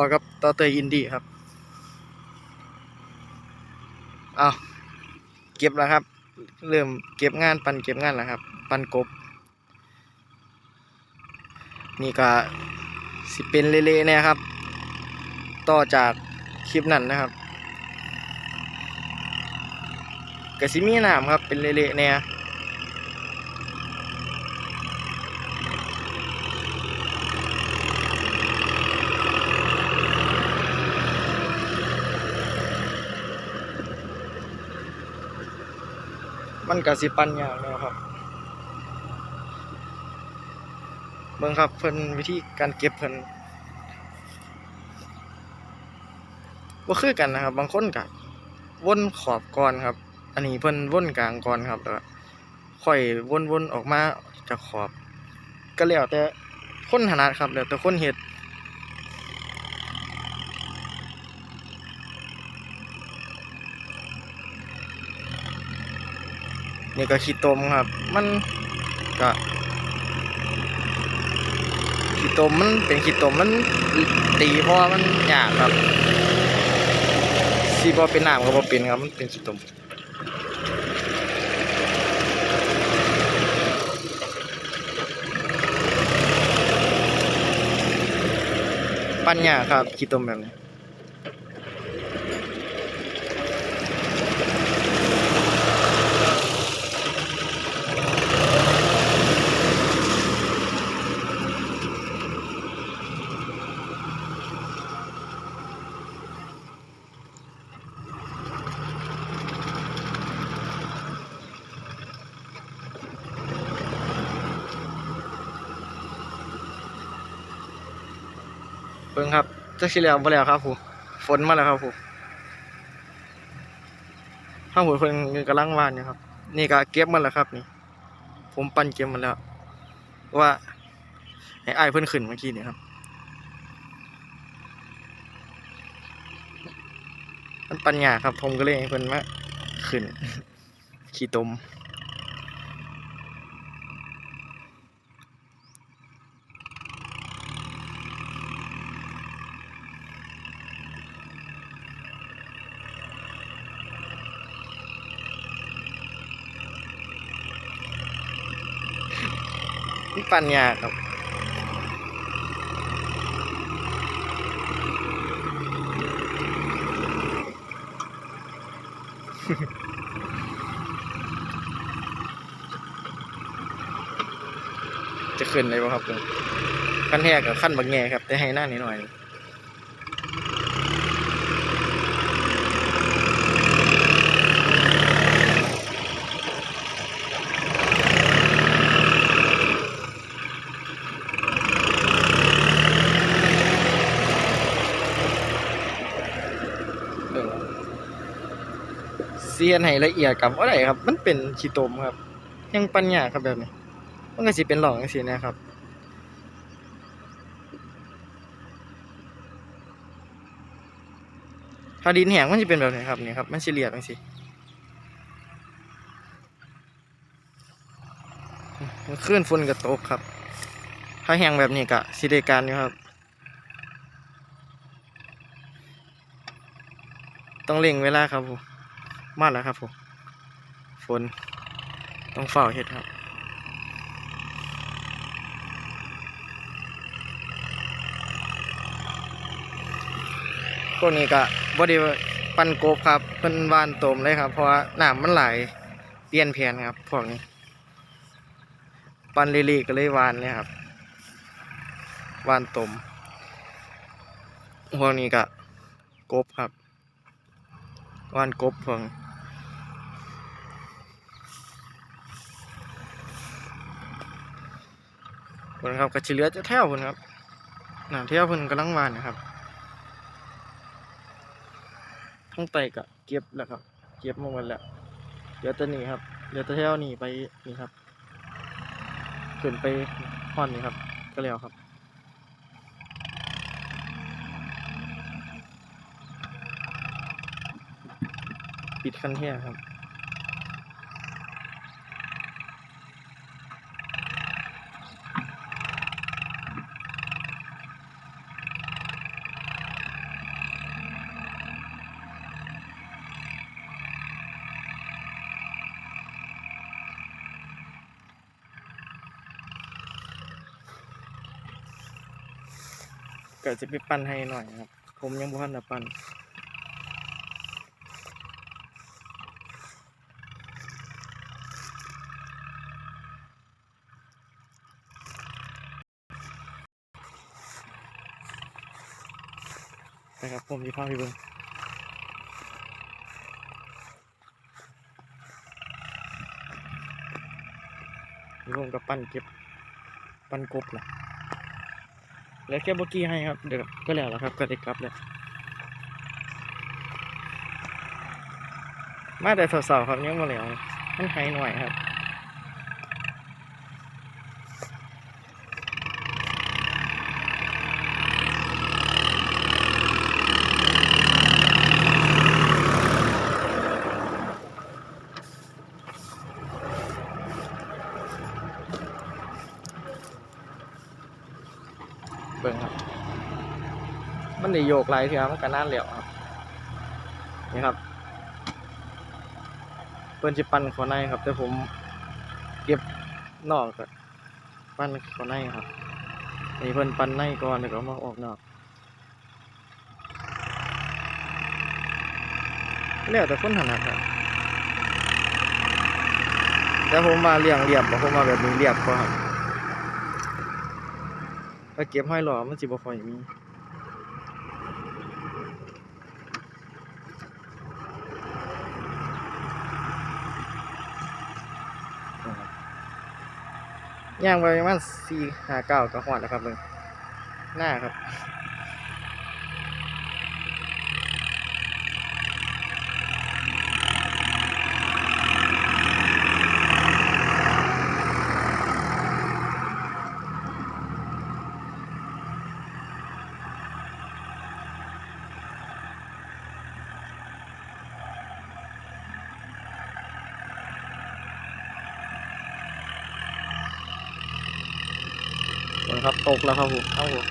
อกับต่อเตยอินดี้ครับเอาเก็บแล้วครับ เริ่มเก็บงานปันเก็บงานแล้วครับ ปันกบ นี่ก็สิเป็นเละๆนี่ครับ ต่อจากคลิปนั้นนะครับกระสิมีน้ำครับเป็นเละๆเนี่ย มันกสิปันยางแล้วครับ เบิ่งครับเพิ่นวิธีการเก็บเพิ่นบ่าคือกันนะครับ บางคนก็วนขอบก่อนครับ อันนี้เพิ่นวนกลางก่อนครับแล้วค่อยวนๆออกมาจากขอบ ก็แล้วแต่คนถนัดครับแล้วแต่คนเฮ็ด นี่ก็ขี้ตมครับ มันก็ขี้ตมมันเป็นขี้ตมมันตีเพราะว่ามันยากครับสีบอเป็นน้ำก็บอเป็นครับมันเป็นขี้ตมปั้นยากครับขี้ตมแบบนี้ บิ่งครับจักสิแล้วบ่แล้วครับผู้ฝนมาแล้วครับผู้ข้างหัวเพิ่นกำลังวานอยู่ครับ นี่ก็เก็บมาแล้วครับนี่ ผมปั่นเก็บมาแล้ว ว่าให้อ้ายเพิ่นขึ้นเมื่อกี้นี่ครับมันปัญญาครับ ผมก็เลยให้เพิ่นมาขึ้น ขี้ตม มันปัญญาครับจะขึ้นเลยป่ะครับขั้นแรกกับขั้นบางแง่ครับ แต่ให้หน้านิดหน่อย เสียนให้ละเอียดกับว่าไรครับ มันเป็นขี้ตมครับยังปัญญาครับแบบนี้มันก็สิเป็นหลองจังซี่นะครับถ้าดินแห้งมันจะเป็นแบบไหนครับนี่ครับมันสิเรียบจังซี่มันคลื่นฝนกระตกครับ ถ้าแห้งแบบนี้ก็สิได้การอยู่ครับ ต้องเร่งเวลาครับผม มาแล้วครับผมฝนต้องเฝ้าเฮ็ดครับพวกนี้ก็บ่ได้ปั่นกบครับเพิ่นวานตมเลยครับ เพราะว่าน้ำมันไหลเปลี่ยนแผนครับพวกนี้ ปั่นเลีก็เลยวานเลยครับ วานตมพวกนี้ก็กบครับ วานกบเพิ่ง เพิ่นครับกระชิเลือจะแถวเพิ่นครับน่าแถวเพิ่นกำลังวานนะครับทั้งไตก็เก็บแล้วครับ เก็บมาหมดแล้วเดี๋ยวแตัวนี้ครับเดี๋ยวแตัวแถวหนีไปนี่ครับขึ้นไปห่อนนี่ครับ ก็แล้วครับปิดคันแท้ครับ ก็จะไปปั้นให้หน่อยครับ ผมยังบ่ทันได้ปั้นนะครับผมจะพาไปเบิ่งนี่ผมกับปั้นเก็บปั้นกบล่ะ แล้วแค่บกี้ให้ครับ เดี๋ยวก็แล้วแล้วครับก็ได้กลับแล้วมาแต่สาวๆครับยังมาแล้วมันหายหน่อยครับ เบิ่งครับ มันได้โยกไหลายเทียมันก็น่านแล้วครับ นี่ครับ เพิ่นสิปั้นขอในครับ แต่ผมเก็บนอกก็ปั้นขอในครับนี่เพิ่นปั้นในก่อนแล้วก็มาออกนอกแล้วแต่คนถนัดครับแต่ผมมาเรียงเรียบผมมาแบบนี้เรียบกว่าครับ ถ้าเก็บห้อยหล่อมันสิบ่ค่อยมีย่างไปประมาณสี่ห้าเก้าก็หอดแล้วครับเลยหน้าครับ เบิ่งครับตกแล้วครับผมเอ้าผม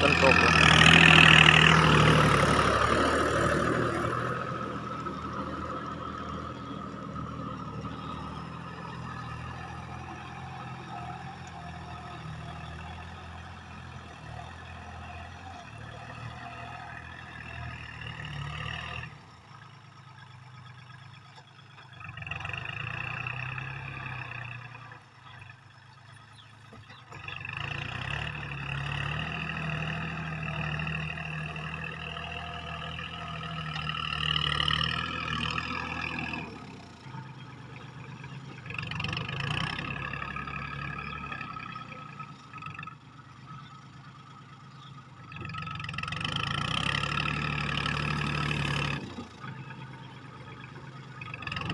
ต้นตกแล้ว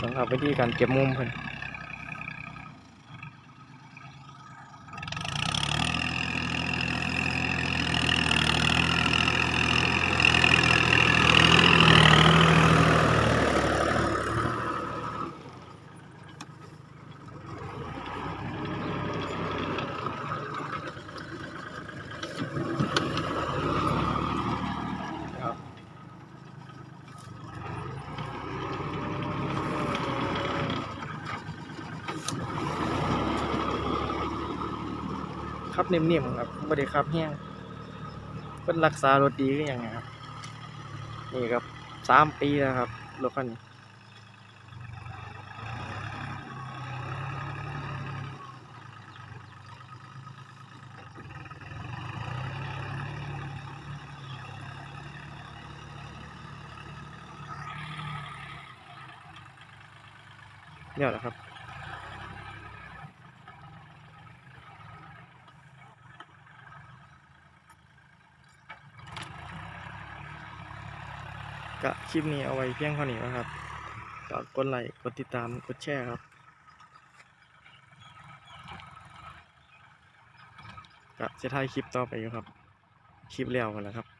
เบิ่งครับวิธีการเก็บมุมเพิ่น ครับนิ่มๆครับบ่ได้ครับแห้งเพิ่นรักษารถดีคือหยังไงครับ นี่ครับสามปีแล้วครับรถคันนี้เดี๋ยวนะครับ ลิปนี้เอาไว้เพียงเท่านี้นะครับฝากกดไลค์ กดติดตาม กดแชร์ครับก็จะถ่ายคลิปต่อไปอยู่ครับ คลิปแล้วกันแล้วครับ